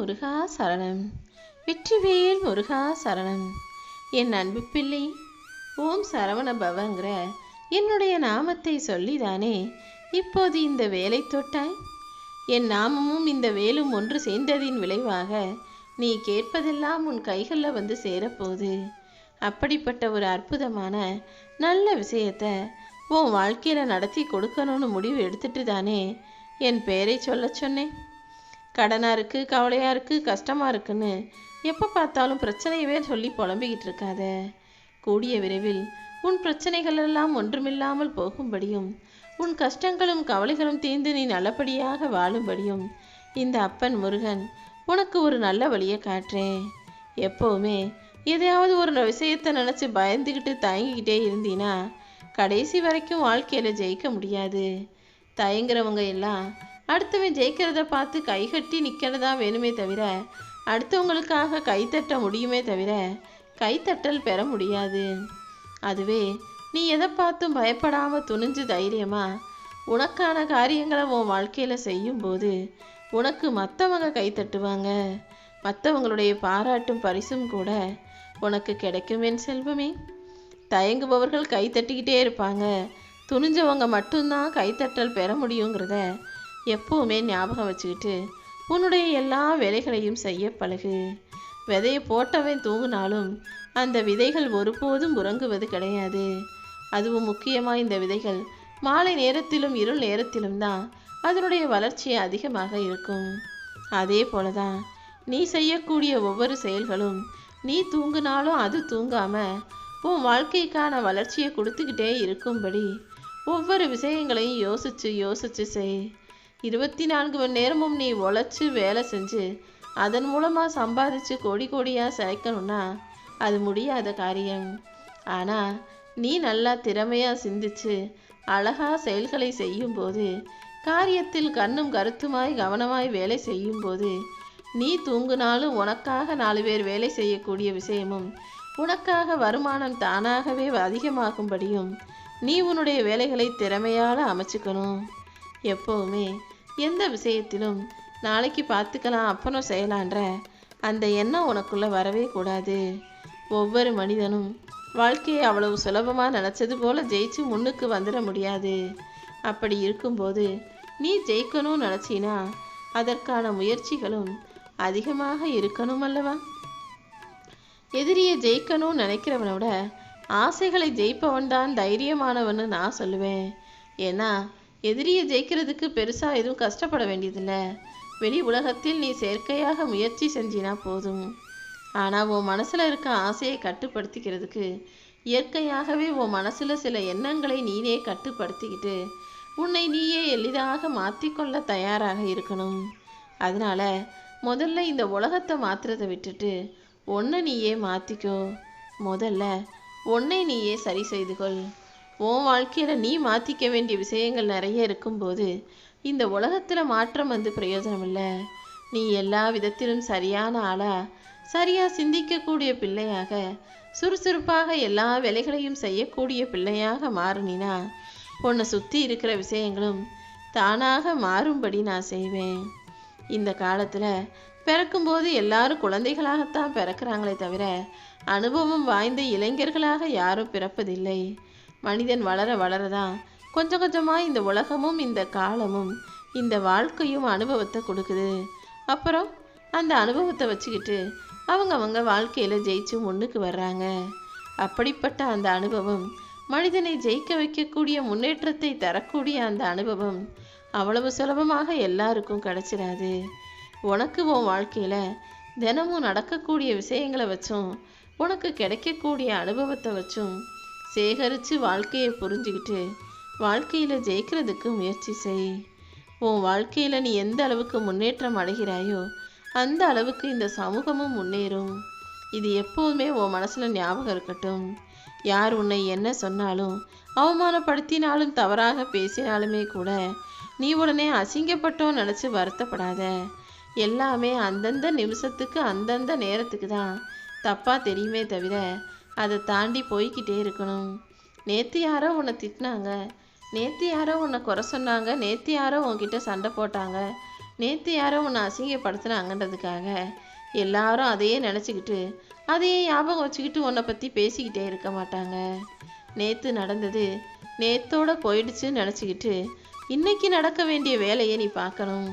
முருகா சரணம். வெற்றிவேல் முருகா சரணம். என் அன்பு பிள்ளை ஓம் சரவண பவங்கிற என்னுடைய நாமத்தை சொல்லிதானே. இப்போது இந்த வேலை தொட்டாய்? என் நாமமும் இந்த வேலும் ஒன்று சேர்ந்ததின் விளைவாக நீ கேட்பதெல்லாம் உன் கைகளில் வந்து சேரப்போகுது. அப்படிப்பட்ட ஒரு அற்புதமான நல்ல விஷயத்த உன் வாழ்க்கையில் நடத்தி கொடுக்கணும்னு முடிவு எடுத்துட்டு தானே என் பெயரை சொல்ல சொன்னேன். கடனாக இருக்குது கவலையாக இருக்குது கஷ்டமாக இருக்குன்னு எப்போ பார்த்தாலும் பிரச்சனையவே சொல்லி புலம்பிக்கிட்டு இருக்காத. கூடிய விரைவில் உன் பிரச்சனைகள் எல்லாம் ஒன்றுமில்லாமல் போகும்படியும் உன் கஷ்டங்களும் கவலைகளும் தீர்ந்து நீ நல்லபடியாக வாழும்படியும் இந்த அப்பன் முருகன் உனக்கு ஒரு நல்ல வழியை காட்டுறேன். எப்போவுமே எதையாவது ஒரு விஷயத்தை நினச்சி பயந்துக்கிட்டு தயங்கிக்கிட்டே இருந்தீன்னா கடைசி வரைக்கும் வாழ்க்கையில் ஜெயிக்க முடியாது. தயங்குறவங்க எல்லாம் அடுத்தவன் ஜெயிக்கிறத பார்த்து கைகட்டி நிற்கிறதா வேணுமே தவிர அடுத்தவங்களுக்காக கைத்தட்ட முடியுமே தவிர கைத்தட்டல் பெற முடியாது. அதுவே நீ எதை பார்த்தும் பயப்படாமல் துணிஞ்சு தைரியமா உனக்கான காரியங்களை உன் வாழ்க்கையில் செய்யும்போது உனக்கு மற்றவங்க கைத்தட்டுவாங்க மற்றவங்களுடைய பாராட்டும் பரிசும் கூட உனக்கு கிடைக்கும் என் செல்வமே. தயங்குபவர்கள் கைத்தட்டிக்கிட்டே இருப்பாங்க. துணிஞ்சவங்க மட்டும்தான் கைத்தட்டல் பெற முடியுங்கிறத எப்பவுமே ஞாபகம் வச்சுக்கிட்டு உன்னுடைய எல்லா வேலைகளையும் செய்ய பழகு. விதையை போட்டவன் தூங்கினாலும் அந்த விதைகள் ஒருபோதும் உறங்குவது கிடையாது. அதுவும் முக்கியமாக இந்த விதைகள் மாலை நேரத்திலும் இருள் நேரத்திலும் தான் அதனுடைய வளர்ச்சி அதிகமாக இருக்கும். அதே போல தான் நீ செய்யக்கூடிய ஒவ்வொரு செயல்களும் நீ தூங்கினாலும் அது தூங்காம உன் வாழ்க்கைக்கான வளர்ச்சியை கொடுத்துக்கிட்டே இருக்கும்படி ஒவ்வொரு விஷயங்களையும் யோசிச்சு யோசிச்சு செய். இருபத்தி நான்கு மணி நேரமும் நீ உழைச்சி வேலை செஞ்சு அதன் மூலமாக சம்பாதிச்சு கோடி கோடியாக சேர்க்கணும்னா அது முடியாத காரியம். ஆனால் நீ நல்லா திறமையாக சிந்திச்சு அழகா செயல்களை செய்யும்போது காரியத்தில் கண்ணும் கருத்துமாய் கவனமாய் வேலை செய்யும்போது நீ தூங்குனாலும் உனக்காக நாலு பேர் வேலை செய்யக்கூடிய விஷயமும் உனக்காக வருமானம் தானாகவே அதிகமாகும்படியும் நீ உன்னுடைய வேலைகளை திறமையால் அமைச்சுக்கணும். எப்போவுமே. எந்த விஷயத்திலும் நாளைக்கு பார்த்துக்கலாம் அப்புறம் செய்யலான்ற அந்த எண்ணம் உனக்குள்ளே வரவே கூடாது. ஒவ்வொரு மனிதனும் வாழ்க்கையை அவ்வளவு சுலபமாக நினச்சது போல் ஜெயிச்சு முன்னுக்கு வந்துட முடியாது. அப்படி இருக்கும்போது நீ ஜெயிக்கணும்னு நினச்சினா அதற்கான முயற்சிகளும் அதிகமாக இருக்கணும் அல்லவா? எதிரியை ஜெயிக்கணும்னு நினைக்கிறவனை விட ஆசைகளை ஜெயிப்பவன் தான் தைரியமானவன்னு நான் சொல்லுவேன். ஏன்னா எதிரியை ஜெயிக்கிறதுக்கு பெருசாக எதுவும் கஷ்டப்பட வேண்டியதில்லை. வெளி உலகத்தில் நீ செயற்கையாக முயற்சி செஞ்சினா போதும். ஆனால் உன் மனசில் இருக்க ஆசையை கட்டுப்படுத்திக்கிறதுக்கு இயற்கையாகவே உன் மனசில் சில எண்ணங்களை நீனே கட்டுப்படுத்திக்கிட்டு உன்னை நீயே எளிதாக மாற்றிக்கொள்ள தயாராக இருக்கணும். அதனால் முதல்ல இந்த உலகத்தை மாற்றுறதை விட்டுட்டு ஒன்றை நீயே மாற்றிக்கோ முதல்ல உன்னை நீயே சரி செய்து கொள். உன் வாழ்க்கையில் நீ மாற்றிக்க வேண்டிய விஷயங்கள் நிறைய இருக்கும்போது இந்த உலகத்தில் மாற்றம் வந்து பிரயோஜனம் இல்லை நீ எல்லா விதத்திலும் சரியான ஆளாக சரியாக சிந்திக்கக்கூடிய பிள்ளையாக சுறுசுறுப்பாக எல்லா வேலைகளையும் செய்யக்கூடிய பிள்ளையாக மாறினா உன்னை சுற்றி இருக்கிற விஷயங்களும் தானாக மாறும்படி நான் செய்வேன். இந்த காலத்தில் பிறக்கும்போது எல்லாரும் குழந்தைகளாகத்தான் பிறக்கிறாங்களே தவிர அனுபவம் வாய்ந்த இளைஞர்களாக யாரும் பிறப்பதில்லை. மனிதன் வளர வளரதான் கொஞ்சம் கொஞ்சமாக இந்த உலகமும் இந்த காலமும் இந்த வாழ்க்கையும் அனுபவத்தை கொடுக்குது. அப்புறம் அந்த அனுபவத்தை வச்சுக்கிட்டு அவங்க அவங்க வாழ்க்கையில் ஜெயிச்சு முன்னுக்கு வர்றாங்க. அப்படிப்பட்ட அந்த அனுபவம் மனிதனை ஜெயிக்க வைக்கக்கூடிய முன்னேற்றத்தை தரக்கூடிய அந்த அனுபவம் அவ்வளவு சுலபமாக எல்லாருக்கும் கிடைச்சிடாது உனக்கு உன் வாழ்க்கையில் தினமும் நடக்கக்கூடிய விஷயங்களை வச்சும் உனக்கு கிடைக்கக்கூடிய அனுபவத்தை வச்சும் சேகரித்து வாழ்க்கையை புரிஞ்சுக்கிட்டு வாழ்க்கையில் ஜெயிக்கிறதுக்கு முயற்சி செய். உன் வாழ்க்கையில் நீ எந்த அளவுக்கு முன்னேற்றம் அடைகிறாயோ அந்த அளவுக்கு இந்த சமூகமும் முன்னேறும். இது எப்போதுமே உன் மனசில் ஞாபகம் இருக்கட்டும். யார் உன்னை என்ன சொன்னாலும் அவமானப்படுத்தினாலும் தவறாக பேசினாலுமே கூட நீ உடனே அசிங்கப்பட்டோம் நினச்சி வருத்தப்படாத. எல்லாமே அந்தந்த நிமிஷத்துக்கு அந்தந்த நேரத்துக்கு தான். தப்பாக தெரியுமே தவிர அதை தாண்டி போய்கிட்டே இருக்கணும். நேற்று யாரோ உன்னை திட்டினாங்க. நேற்று யாரோ உன்னை குறை சொன்னாங்க. நேற்று யாரோ உன்கிட்ட சண்டை போட்டாங்க. நேற்று யாரோ உன்னை அசிங்கப்படுத்துனாங்கன்றதுக்காக எல்லாரும் அதையே நினச்சிக்கிட்டு அதையே ஞாபகம் வச்சுக்கிட்டு உன்னை பற்றி பேசிக்கிட்டே இருக்க மாட்டாங்க. நேற்று நடந்தது நேத்தோட போயிடுச்சுன்னு நினச்சிக்கிட்டு இன்னைக்கு நடக்க வேண்டிய வேலையை நீ பார்க்கணும்.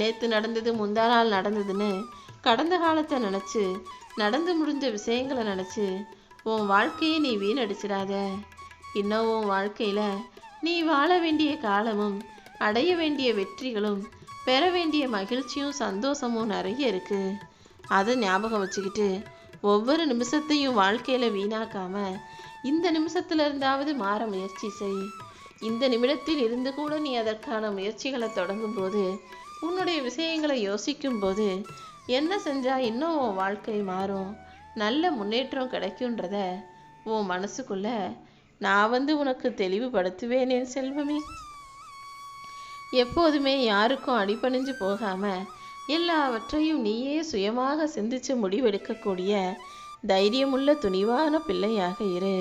நேற்று நடந்தது முந்தா நாள் நடந்ததுன்னு கடந்த காலத்தை நினச்சி நடந்து முடிஞ்ச விஷயங்களை நினச்சி உன் வாழ்க்கையை நீ வீணடிச்சிடாத. இன்னும் உன் வாழ்க்கையில் நீ வாழ வேண்டிய காலமும் அடைய வேண்டிய வெற்றிகளும் பெற வேண்டிய மகிழ்ச்சியும் சந்தோஷமும் நிறைய இருக்கு. அதை ஞாபகம் வச்சுக்கிட்டு ஒவ்வொரு நிமிஷத்தையும் வாழ்க்கையில் வீணாக்காம இந்த நிமிஷத்துல இருந்தாவது மாற முயற்சி செய். இந்த நிமிடத்தில் இருந்து கூட நீ அதற்கான முயற்சிகளை தொடங்கும் போது உன்னுடைய விஷயங்களை யோசிக்கும் போது என்ன செஞ்சா இன்னும் உன் வாழ்க்கை மாறும்? நல்ல முன்னேற்றம் கிடைக்குன்றத உன் மனசுக்குள்ள நான் வந்து உனக்கு தெளிவுபடுத்துவேன் என் செல்வமே. எப்போதுமே யாருக்கும் அடிபணிஞ்சு போகாம எல்லாவற்றையும் நீயே சுயமாக சிந்திச்சு முடிவெடுக்கக்கூடிய தைரியமுள்ள துணிவான பிள்ளையாக இரு.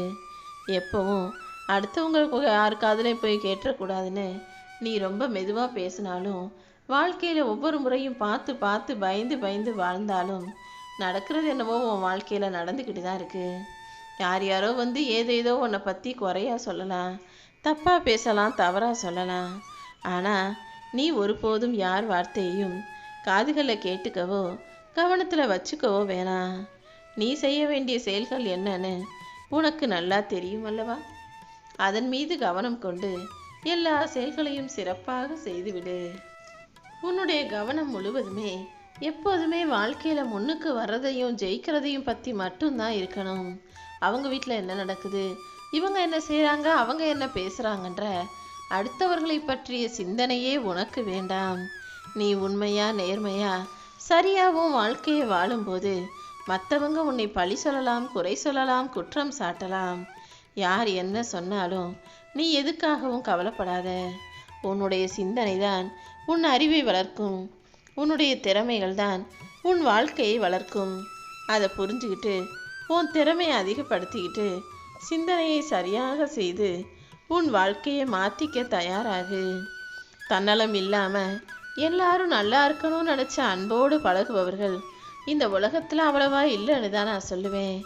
எப்பவும் அடுத்தவங்களுக்கு யார் போய் கேட்டக்கூடாதுன்னு நீ ரொம்ப மெதுவாக பேசினாலும் வாழ்க்கையில் ஒவ்வொரு முறையும் பார்த்து பார்த்து பயந்து பயந்து வாழ்ந்தாலும் நடக்கிறது என்னவோ உன் வாழ்க்கையில் நடந்துக்கிட்டு தான் இருக்குது யார் யாரோ வந்து ஏதேதோ உன்னை பற்றி குறையா சொல்லலாம் தப்பாக பேசலாம் தவறாக சொல்லலாம். ஆனால் நீ ஒருபோதும் யார் வார்த்தையையும் காதுகளை கேட்டுக்கவோ கவனத்தில் வச்சுக்கவோ வேணாம். நீ செய்ய வேண்டிய செயல்கள் என்னன்னு உனக்கு நல்லா தெரியும் அல்லவா? அதன் மீது கவனம் கொண்டு எல்லா செயல்களையும் சிறப்பாக செய்துவிடு. உன்னுடைய கவனம் முழுவதுமே எப்போதுமே வாழ்க்கையில் முன்னுக்கு வர்றதையும் ஜெயிக்கிறதையும் பற்றி மட்டும்தான் இருக்கணும். அவங்க வீட்டில் என்ன நடக்குது? இவங்க என்ன செய்கிறாங்க அவங்க என்ன பேசுறாங்கன்ற அடுத்தவர்களை பற்றிய சிந்தனையே உனக்கு வேண்டாம். நீ உண்மையா நேர்மையா சரியாகவும் வாழ்க்கையை வாழும்போது மற்றவங்க உன்னை பழி சொல்லலாம் குறை சொல்லலாம் குற்றம் சாட்டலாம். யார் என்ன சொன்னாலும் நீ எதுக்காகவும் கவலைப்படாத. உன்னுடைய சிந்தனை தான் உன் அறிவை வளர்க்கும். உன்னுடைய திறமைகள் தான் உன் வாழ்க்கையை வளர்க்கும். அதை புரிஞ்சுக்கிட்டு உன் திறமையை அதிகப்படுத்திக்கிட்டு சிந்தனையை சரியாக செய்து உன் வாழ்க்கையை மாற்றிக்க தயாராகு. தன்னலம் இல்லாமல் எல்லாரும் நல்லா இருக்கணும்னு நினச்ச அன்போடு பழகுபவர்கள் இந்த உலகத்தில் அவ்வளவா இல்லைன்னு தான் நான் சொல்லுவேன்.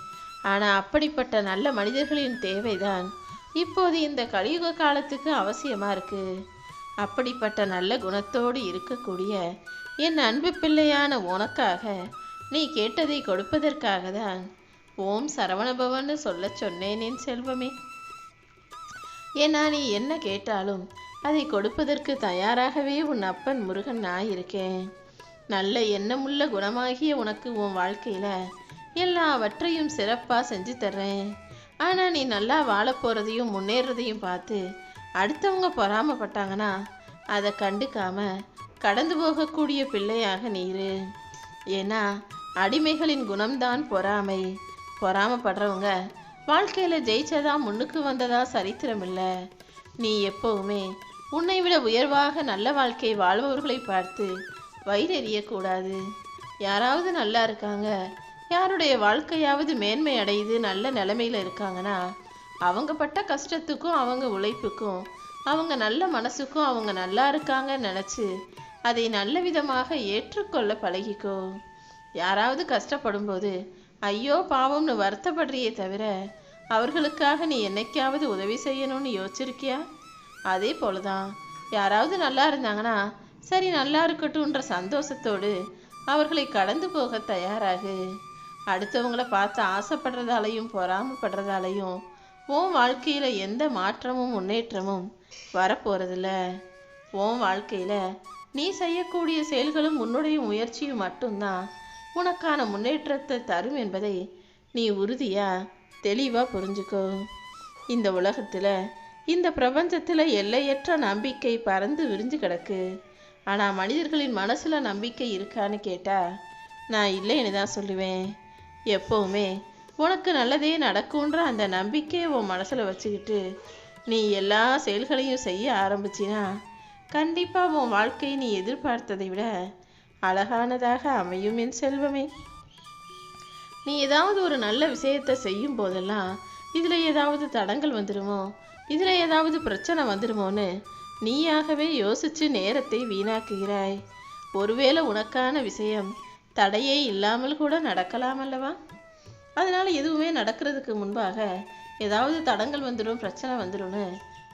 ஆனால் அப்படிப்பட்ட நல்ல மனிதர்களின் தேவைதான் இப்போது இந்த கலியுக காலத்துக்கு அவசியமாக இருக்குது அப்படிப்பட்ட நல்ல குணத்தோடு இருக்கக்கூடிய என் அன்பு பிள்ளையான உனக்காக நீ கேட்டதை கொடுப்பதற்காக தான் ஓம் சரவணபவன்னு சொல்ல சொன்னேன் என் செல்வமே. ஏன்னா நீ என்ன கேட்டாலும் அதை கொடுப்பதற்கு தயாராகவே உன் அப்பன் முருகன் நான் இருக்கேன். நல்ல எண்ணமுள்ள குணமாகிய உனக்கு உன் வாழ்க்கையில எல்லாவற்றையும் சிறப்பாக செஞ்சு தர்றேன். ஆனால் நீ நல்லா வாழ போகிறதையும் முன்னேறதையும் பார்த்து அடுத்தவங்க பொறாமப்பட்டாங்கன்னா அதை கண்டுக்காம கடந்து போகக்கூடிய பிள்ளையாக நீரு. ஏன்னா அடிமைகளின் குணம்தான் பொறாமை. பொறாமப்படுறவங்க வாழ்க்கையில் ஜெயிச்சதா முன்னுக்கு வந்ததா சரித்திரம் இல்லை நீ எப்பவுமே உன்னை விட உயர்வாக நல்ல வாழ்க்கை வாழ்பவர்களை பார்த்து வயிறெறியக்கூடாது யாராவது நல்லா இருக்காங்க யாருடைய வாழ்க்கையாவது மேன்மை அடையுது நல்ல நிலைமையில இருக்காங்கன்னா அவங்க பட்ட கஷ்டத்துக்கும் அவங்க உழைப்புக்கும் அவங்க நல்ல மனசுக்கும் அவங்க நல்லா இருக்காங்கன்னு நினச்சி அதை நல்ல விதமாக ஏற்றுக்கொள்ள பழகிக்கோ. யாராவது கஷ்டப்படும்போது ஐயோ பாவம்னு வருத்தப்படுறியே தவிர அவர்களுக்காக நீ என்னைக்காவது உதவி செய்யணும்னு யோசிச்சிருக்கியா? அதே போலதான் யாராவது நல்லா இருந்தாங்கன்னா சரி நல்லா இருக்கட்டும்ன்ற சந்தோஷத்தோடு அவர்களை கடந்து போக தயாராகு. அடுத்தவங்கள பார்த்து ஆசைப்படுறதாலையும் பொறாமப்படுறதாலையும் உன் வாழ்க்கையில எந்த மாற்றமும் முன்னேற்றமும் வரப்போறதில்ல. உன் வாழ்க்கையில நீ செய்யக்கூடிய செயல்களும் உன்னுடைய முயற்சியும் மட்டும்தான். உனக்கான முன்னேற்றத்தை தரும் என்பதை நீ உறுதியா தெளிவா புரிஞ்சுக்கோ. இந்த உலகத்துல இந்த பிரபஞ்சத்துல எல்லையற்ற நம்பிக்கை பறந்து விரிஞ்சு கிடக்கு. ஆனா மனிதர்களின் மனசுல நம்பிக்கை இருக்கான்னு கேட்டா நான் இல்லைன்னு தான் சொல்லுவேன். எப்பவுமே உனக்கு நல்லதே நடக்கும்ன்ற அந்த நம்பிக்கையை உன் மனசுல வச்சுக்கிட்டு நீ எல்லா செயல்களையும் செய்ய ஆரம்பிச்சினா கண்டிப்பாக உன் வாழ்க்கை நீ எதிர்பார்த்ததை விட அழகானதாக அமையும் என் செல்வமே. நீ ஏதாவது ஒரு நல்ல விஷயத்தை செய்யும் போதெல்லாம் இதில் ஏதாவது தடங்கள் வந்துடுமோ இதில் ஏதாவது பிரச்சனை வந்துடுமோன்னு நீயாகவே யோசிச்சு நேரத்தை வீணாக்குகிறாய். ஒருவேளை உனக்கான விஷயம் தடையே இல்லாமல் கூட நடக்கலாம் அல்லவா? அதனால் எதுவுமே நடக்கிறதுக்கு முன்பாக ஏதாவது தடங்கள் வந்துடும் பிரச்சனை வந்துடும்னு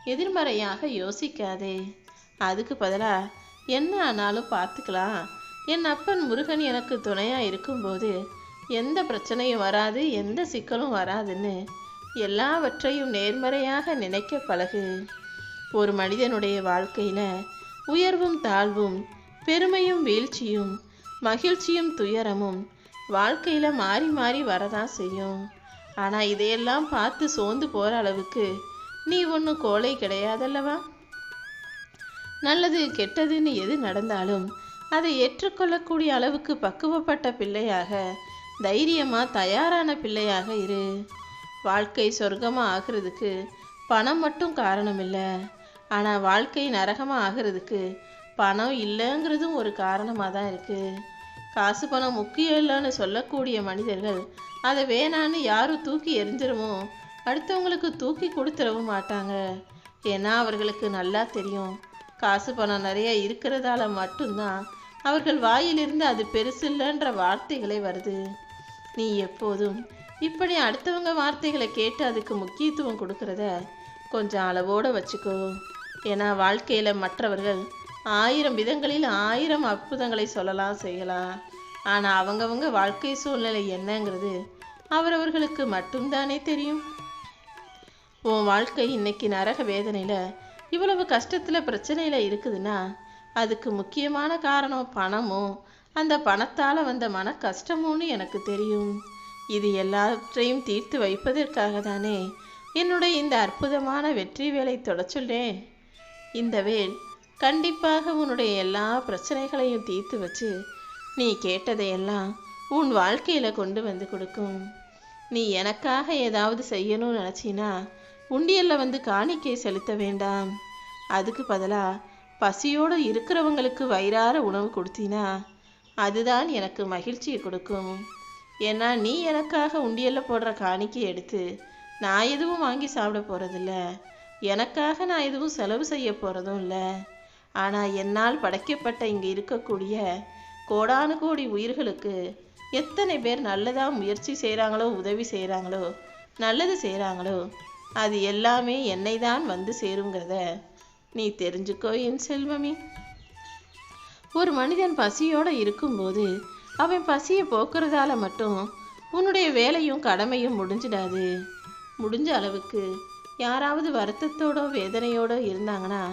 எதிர்மறையாக யோசிக்காதே. அதுக்கு பதிலாக என்ன ஆனாலும் பார்த்துக்கலாம். என் அப்பன் முருகன் எனக்கு துணையாக இருக்கும்போது எந்த பிரச்சனையும் வராது எந்த சிக்கலும் வராதுன்னு எல்லாவற்றையும் நேர்மறையாக நினைக்க பழகு. ஒரு மனிதனுடைய வாழ்க்கையில் உயர்வும் தாழ்வும் பெருமையும் வீழ்ச்சியும் மகிழ்ச்சியும் துயரமும் வாழ்க்கையில் மாறி மாறி வரதான் செய்யும். ஆனால் இதையெல்லாம் பார்த்து சோர்ந்து போகிற அளவுக்கு நீ ஒன்றும் கோழை கிடையாதல்லவா? நல்லது கெட்டதுன்னு எது நடந்தாலும் அதை ஏற்றுக்கொள்ளக்கூடிய அளவுக்கு பக்குவப்பட்ட பிள்ளையாக தைரியமாக தயாரான பிள்ளையாக இரு. வாழ்க்கை சொர்க்கமாக ஆகிறதுக்கு பணம் மட்டும் காரணம் இல்லை ஆனால் வாழ்க்கை நரகமாக ஆகிறதுக்கு பணம் இல்லைங்கிறதும் ஒரு காரணமாக தான் இருக்குது காசு பணம் முக்கியம் இல்லைன்னு சொல்லக்கூடிய மனிதர்கள் அதை வேணான்னு யாரும் தூக்கி எரிஞ்சிருமோ அடுத்தவங்களுக்கு தூக்கி கொடுத்துடவும் மாட்டாங்க. ஏன்னா அவர்களுக்கு நல்லா தெரியும். காசு பணம் நிறைய இருக்கிறதால மட்டும்தான் அவர்கள் வாயிலிருந்து அது பெருசில்லைன்ற வார்த்தைகளே வருது. நீ எப்போதும் இப்படி அடுத்தவங்க வார்த்தைகளை கேட்டு அதுக்கு முக்கியத்துவம் கொடுக்கறத கொஞ்சம் அளவோடு வச்சுக்கோ. ஏன்னா வாழ்க்கையில் மற்றவர்கள் ஆயிரம் விதங்களில் ஆயிரம் அற்புதங்களை சொல்லலாம் செய்யலாம். ஆனால் அவங்கவங்க வாழ்க்கை சூழ்நிலை என்னங்கிறது அவரவர்களுக்கு மட்டும்தானே தெரியும். உன் வாழ்க்கை இன்னைக்கு நரக வேதனையில் இவ்வளவு கஷ்டத்தில் பிரச்சனையில் இருக்குதுன்னா அதுக்கு முக்கியமான காரணம் பணமும் அந்த பணத்தால் வந்த மன கஷ்டமும்னு எனக்கு தெரியும். இது எல்லாவற்றையும் தீர்த்து வைப்பதற்காக தானே என்னுடைய இந்த அற்புதமான வெற்றி வேலை தொடச்சுள்ளேன் இந்த வேல் கண்டிப்பாக உன்னுடைய எல்லா பிரச்சனைகளையும் தீர்த்து வச்சு நீ கேட்டதையெல்லாம் உன் வாழ்க்கையில் கொண்டு வந்து கொடுக்கும். நீ எனக்காக ஏதாவது செய்யணும்னு நினச்சின்னா உண்டியலில் வந்து காணிக்கை செலுத்த வேண்டாம். அதுக்கு பதிலாக பசியோடு இருக்கிறவங்களுக்கு வயிறார உணவு கொடுத்தினா அதுதான் எனக்கு மகிழ்ச்சியை கொடுக்கும். ஏன்னா நீ எனக்காக உண்டியலில் போடுற காணிக்கை எடுத்து நான் எதுவும் வாங்கி சாப்பிட போகிறதில்ல எனக்காக நான் எதுவும் செலவு செய்ய போகிறதும் இல்லை. ஆனால் என்னால் படைக்கப்பட்ட இங்கே இருக்கக்கூடிய கோடானு கோடி உயிர்களுக்கு எத்தனை பேர் நல்லதாக முயற்சி செய்கிறாங்களோ உதவி செய்கிறாங்களோ நல்லது செய்கிறாங்களோ அது எல்லாமே என்னை தான் வந்து சேருங்கிறத நீ தெரிஞ்சுக்கோ என் செல்வமே. ஒரு மனிதன் பசியோடு இருக்கும்போது அவன் பசியை போக்குறதால மட்டும் உன்னுடைய வேலையும் கடமையும் முடிஞ்சிடாது. முடிஞ்ச அளவுக்கு யாராவது வருத்தத்தோடோ வேதனையோடோ இருந்தாங்கன்னா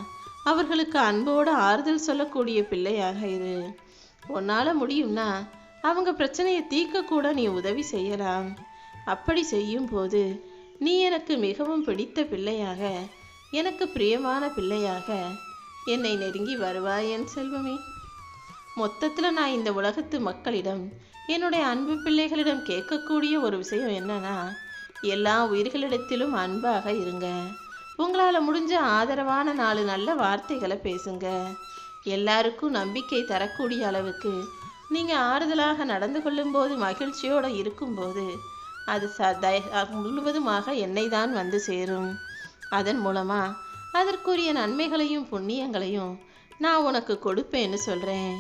அவர்களுக்கு அன்போடு ஆறுதல் சொல்லக்கூடிய பிள்ளையாக இரு. உன்னால் முடியும்னா அவங்க பிரச்சனையை தீர்க்க கூட நீ உதவி செய்யலாம். அப்படி செய்யும் போது நீ எனக்கு மிகவும் பிடித்த பிள்ளையாக எனக்கு பிரியமான பிள்ளையாக என்னை நெருங்கி வருவாய் என் செல்வமே. மொத்தத்தில் நான் இந்த உலகத்து மக்களிடம் என்னுடைய அன்பு பிள்ளைகளிடம் கேட்கக்கூடிய ஒரு விஷயம் என்னன்னா எல்லா உயிர்களிடத்திலும் அன்பாக இருங்க. உங்களால் முடிஞ்ச ஆதரவான நாலு நல்ல வார்த்தைகளை பேசுங்க. எல்லாருக்கும் நம்பிக்கை தரக்கூடிய அளவுக்கு நீங்கள் ஆறுதலாக நடந்து கொள்ளும்போது மகிழ்ச்சியோடு இருக்கும்போது அது ச தய முழுவதுமாக என்னை தான் வந்து சேரும். அதன் மூலமாக அதற்குரிய நன்மைகளையும் புண்ணியங்களையும் நான் உனக்கு கொடுப்பேன்னு சொல்கிறேன்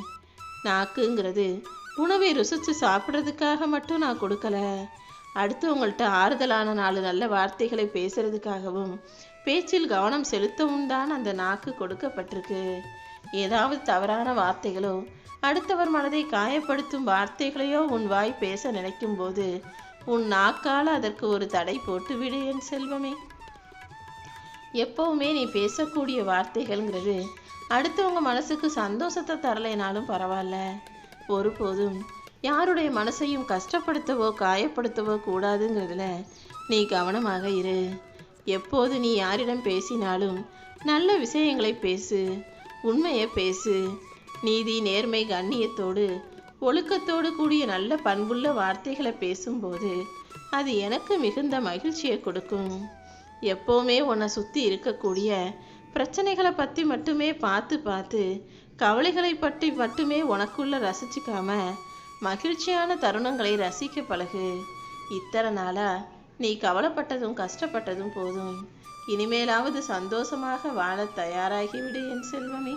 நாக்குங்கிறது உணவை ருசித்து சாப்பிட்றதுக்காக மட்டும் நான் கொடுக்கல. அடுத்தவங்கள்ட்ட ஆறுதலான நாலு நல்ல வார்த்தைகளை பேசுறதுக்காகவும் பேச்சில் கவனம் செலுத்தவும் தான் அந்த நாக்கு கொடுக்கப்பட்டிருக்கு. ஏதாவது தவறான வார்த்தைகளோ அடுத்தவர் மனதை காயப்படுத்தும் வார்த்தைகளையோ உன் வாய் பேச நினைக்கும் போது உன் நாக்கால் அதற்கு ஒரு தடை போட்டு விடு என் செல்வமே. எப்பவுமே நீ பேசக்கூடிய வார்த்தைகள்ங்கிறது அடுத்தவங்க மனசுக்கு சந்தோஷத்தை தரலைனாலும் பரவாயில்ல. ஒருபோதும் யாருடைய மனசையும் கஷ்டப்படுத்தவோ காயப்படுத்தவோ கூடாதுங்கிறதுல நீ கவனமாக இரு. எப்போது நீ யாரிடம் பேசினாலும் நல்ல விஷயங்களை பேசு உண்மையை பேசு. நீதி நேர்மை கண்ணியத்தோடு ஒழுக்கத்தோடு கூடிய நல்ல பண்புள்ள வார்த்தைகளை பேசும்போது அது எனக்கு மிகுந்த மகிழ்ச்சியை கொடுக்கும். எப்போவுமே உன்னை சுற்றி இருக்கக்கூடிய பிரச்சனைகளை பற்றி மட்டுமே பார்த்து பார்த்து கவலைகளை பற்றி மட்டுமே உனக்குள்ள ரசிச்சுக்காம மகிழ்ச்சியான தருணங்களை ரசிக்க பழகு. இத்தனை நாளாக நீ கவலைப்பட்டதும் கஷ்டப்பட்டதும் போதும். இனிமேலாவது சந்தோஷமாக வாழ தயாராகிவிடு என் செல்வமே.